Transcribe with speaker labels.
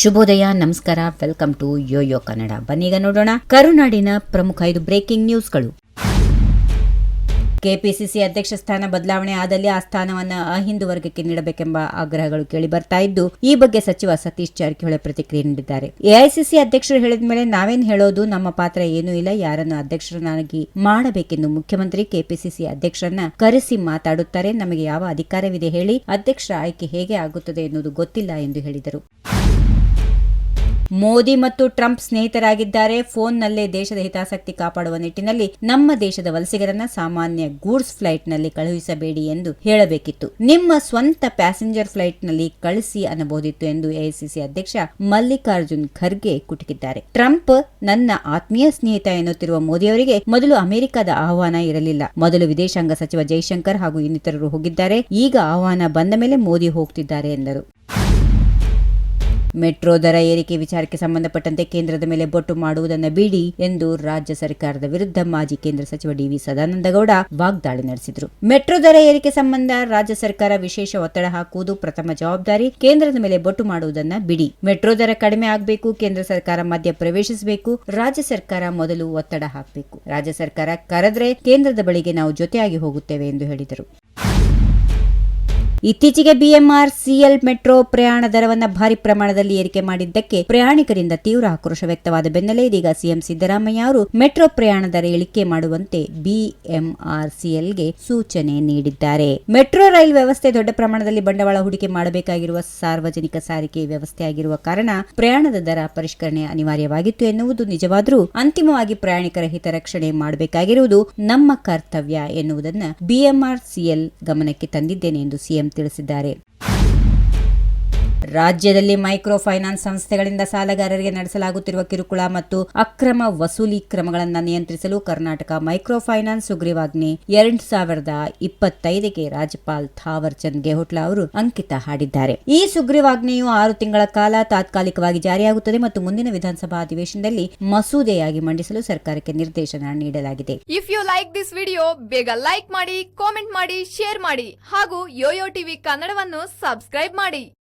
Speaker 1: ಶುಭೋದಯ, ನಮಸ್ಕಾರ, welcome to YoYo Kannada. ಬನ್ನೀಗ ನೋಡೋಣ ಕರುನಾಡಿನ ಪ್ರಮುಖ ಐದು ಬ್ರೇಕಿಂಗ್ ನ್ಯೂಸ್ಗಳು. ಕೆಪಿಸಿಸಿ ಅಧ್ಯಕ್ಷ ಸ್ಥಾನ ಬದಲಾವಣೆ ಆದಲ್ಲಿ ಆ ಸ್ಥಾನವನ್ನು ಅಹಿಂದು ವರ್ಗಕ್ಕೆ ನೀಡಬೇಕೆಂಬ ಆಗ್ರಹಗಳು ಕೇಳಿ ಬರ್ತಾ ಇದ್ದು, ಈ ಬಗ್ಗೆ ಸಚಿವ ಸತೀಶ್ ಜಾರಕಿಹೊಳಿ ಪ್ರತಿಕ್ರಿಯೆ ನೀಡಿದ್ದಾರೆ. ಎಐಸಿಸಿ ಅಧ್ಯಕ್ಷರು ಹೇಳಿದ ಮೇಲೆ ನಾವೇನ್ ಹೇಳೋದು, ನಮ್ಮ ಪಾತ್ರ ಏನೂ ಇಲ್ಲ, ಯಾರನ್ನು ಅಧ್ಯಕ್ಷರನ್ನಾಗಿ ಮಾಡಬೇಕೆಂದು ಮುಖ್ಯಮಂತ್ರಿ ಕೆಪಿಸಿಸಿ ಅಧ್ಯಕ್ಷರನ್ನ ಕರೆಸಿ ಮಾತಾಡುತ್ತಾರೆ. ನಮಗೆ ಯಾವ ಅಧಿಕಾರವಿದೆ ಹೇಳಿ, ಅಧ್ಯಕ್ಷರ ಆಯ್ಕೆ ಹೇಗೆ ಆಗುತ್ತದೆ ಎನ್ನುವುದು ಗೊತ್ತಿಲ್ಲ ಎಂದು ಹೇಳಿದರು. ಮೋದಿ ಮತ್ತು ಟ್ರಂಪ್ ಸ್ನೇಹಿತರಾಗಿದ್ದಾರೆ. ಫೋನ್ನಲ್ಲೇ ದೇಶದ ಹಿತಾಸಕ್ತಿ ಕಾಪಾಡುವ ನಿಟ್ಟಿನಲ್ಲಿ ನಮ್ಮ ದೇಶದ ವಲಸಿಗರನ್ನ ಸಾಮಾನ್ಯ ಗೂಡ್ಸ್ ಫ್ಲೈಟ್ನಲ್ಲಿ ಕಳುಹಿಸಬೇಡಿ ಎಂದು ಹೇಳಬೇಕಿತ್ತು. ನಿಮ್ಮ ಸ್ವಂತ ಪ್ಯಾಸೆಂಜರ್ ಫ್ಲೈಟ್ನಲ್ಲಿ ಕಳಿಸಿ ಅನ್ನಬಹುದಿತ್ತು ಎಂದು ಎಐಸಿಸಿ ಅಧ್ಯಕ್ಷ ಮಲ್ಲಿಕಾರ್ಜುನ್ ಖರ್ಗೆ ಕುಟುಕಿದ್ದಾರೆ. ಟ್ರಂಪ್ ನನ್ನ ಆತ್ಮೀಯ ಸ್ನೇಹಿತ ಎನ್ನುತ್ತಿರುವ ಮೋದಿಯವರಿಗೆ ಮೊದಲು ಅಮೆರಿಕದ ಆಹ್ವಾನ ಇರಲಿಲ್ಲ. ಮೊದಲು ವಿದೇಶಾಂಗ ಸಚಿವ ಜೈಶಂಕರ್ ಹಾಗೂ ಇನ್ನಿತರರು ಹೋಗಿದ್ದಾರೆ. ಈಗ ಆಹ್ವಾನ ಬಂದ ಮೇಲೆ ಮೋದಿ ಹೋಗ್ತಿದ್ದಾರೆ ಎಂದರು. ಮೆಟ್ರೋ ದರ ಏರಿಕೆ ವಿಚಾರಕ್ಕೆ ಸಂಬಂಧಪಟ್ಟಂತೆ ಕೇಂದ್ರದ ಮೇಲೆ ಬೊಟ್ಟು ಮಾಡುವುದನ್ನು ಬಿಡಿ ಎಂದು ರಾಜ್ಯ ಸರ್ಕಾರದ ವಿರುದ್ಧ ಮಾಜಿ ಕೇಂದ್ರ ಸಚಿವ ಡಿವಿ ಸದಾನಂದಗೌಡ ವಾಗ್ದಾಳಿ ನಡೆಸಿದರು. ಮೆಟ್ರೋ ದರ ಏರಿಕೆ ಸಂಬಂಧ ರಾಜ್ಯ ಸರ್ಕಾರ ವಿಶೇಷ ಒತ್ತಡ ಹಾಕುವುದು ಪ್ರಥಮ ಜವಾಬ್ದಾರಿ. ಕೇಂದ್ರದ ಮೇಲೆ ಬೊಟ್ಟು ಮಾಡುವುದನ್ನ ಬಿಡಿ. ಮೆಟ್ರೋ ದರ ಕಡಿಮೆ ಆಗಬೇಕು, ಕೇಂದ್ರ ಸರ್ಕಾರ ಮಧ್ಯ ಪ್ರವೇಶಿಸಬೇಕು, ರಾಜ್ಯ ಸರ್ಕಾರ ಮೊದಲು ಒತ್ತಡ ಹಾಕಬೇಕು. ರಾಜ್ಯ ಸರ್ಕಾರ ಕರೆದ್ರೆ ಕೇಂದ್ರದ ಬಳಿಗೆ ನಾವು ಜೊತೆಯಾಗಿ ಹೋಗುತ್ತೇವೆ ಎಂದು ಹೇಳಿದರು. ಇತ್ತೀಚೆಗೆ ಬಿಎಂಆರ್ ಸಿಎಲ್ ಮೆಟ್ರೋ ಪ್ರಯಾಣ ದರವನ್ನು ಭಾರಿ ಪ್ರಮಾಣದಲ್ಲಿ ಏರಿಕೆ ಮಾಡಿದ್ದಕ್ಕೆ ಪ್ರಯಾಣಿಕರಿಂದ ತೀವ್ರ ಆಕ್ರೋಶ ವ್ಯಕ್ತವಾದ ಬೆನ್ನಲ್ಲೇ ಇದೀಗ ಸಿಎಂ ಸಿದ್ದರಾಮಯ್ಯ ಅವರು ಮೆಟ್ರೋ ಪ್ರಯಾಣ ದರ ಇಳಿಕೆ ಮಾಡುವಂತೆ ಬಿಎಂಆರ್ಸಿಎಲ್ಗೆ ಸೂಚನೆ ನೀಡಿದ್ದಾರೆ. ಮೆಟ್ರೋ ರೈಲ್ ವ್ಯವಸ್ಥೆ ದೊಡ್ಡ ಪ್ರಮಾಣದಲ್ಲಿ ಬಂಡವಾಳ ಹೂಡಿಕೆ ಮಾಡಬೇಕಾಗಿರುವ ಸಾರ್ವಜನಿಕ ಸಾರಿಗೆ ವ್ಯವಸ್ಥೆಯಾಗಿರುವ ಕಾರಣ ಪ್ರಯಾಣದ ದರ ಪರಿಷ್ಕರಣೆ ಅನಿವಾರ್ಯವಾಗಿತ್ತು ಎನ್ನುವುದು ನಿಜವಾದರೂ ಅಂತಿಮವಾಗಿ ಪ್ರಯಾಣಿಕರ ಹಿತರಕ್ಷಣೆ ಮಾಡಬೇಕಾಗಿರುವುದು ನಮ್ಮ ಕರ್ತವ್ಯ ಎನ್ನುವುದನ್ನು ಬಿಎಂಆರ್ಸಿಎಲ್ ಗಮನಕ್ಕೆ ತಂದಿದ್ದೇನೆ ಎಂದು ಸಿಎಂ ತಿಳಿಸಿದ್ದಾರೆ. ರಾಜ್ಯದಲ್ಲಿ ಮೈಕ್ರೋ ಫೈನಾನ್ಸ್ ಸಂಸ್ಥೆಗಳಿಂದ ಸಾಲಗಾರರಿಗೆ ನಡೆಸಲಾಗುತ್ತಿರುವ ಕಿರುಕುಳ ಮತ್ತು ಅಕ್ರಮ ವಸೂಲಿ ಕ್ರಮಗಳನ್ನು ನಿಯಂತ್ರಿಸಲು ಕರ್ನಾಟಕ ಮೈಕ್ರೋ ಫೈನಾನ್ಸ್ ಸುಗ್ರೀವಾಜ್ಞೆ ಎರಡ್ ಸಾವಿರದ ಇಪ್ಪತ್ತೈದಕ್ಕೆ ರಾಜ್ಯಪಾಲ್ ಥಾವರ್ ಚಂದ್ ಗೆಹೋಟ್ಲಾ ಅವರು ಅಂಕಿತ ಹಾಡಿದ್ದಾರೆ. ಈ ಸುಗ್ರೀವಾಜ್ಞೆಯು ಆರು ತಿಂಗಳ ಕಾಲ ತಾತ್ಕಾಲಿಕವಾಗಿ ಜಾರಿಯಾಗುತ್ತದೆ ಮತ್ತು ಮುಂದಿನ ವಿಧಾನಸಭಾ ಅಧಿವೇಶನದಲ್ಲಿ ಮಸೂದೆಯಾಗಿ ಮಂಡಿಸಲು ಸರ್ಕಾರಕ್ಕೆ ನಿರ್ದೇಶನ ನೀಡಲಾಗಿದೆ.
Speaker 2: If you like this video ಬೇಗ ಲೈಕ್ ಮಾಡಿ ಕಾಮೆಂಟ್ ಮಾಡಿ ಶೇರ್ ಮಾಡಿ ಹಾಗೂ ಯೋಯೋ ಟಿವಿ ಕನ್ನಡವನ್ನು ಸಬ್ಸ್ಕ್ರೈಬ್ ಮಾಡಿ.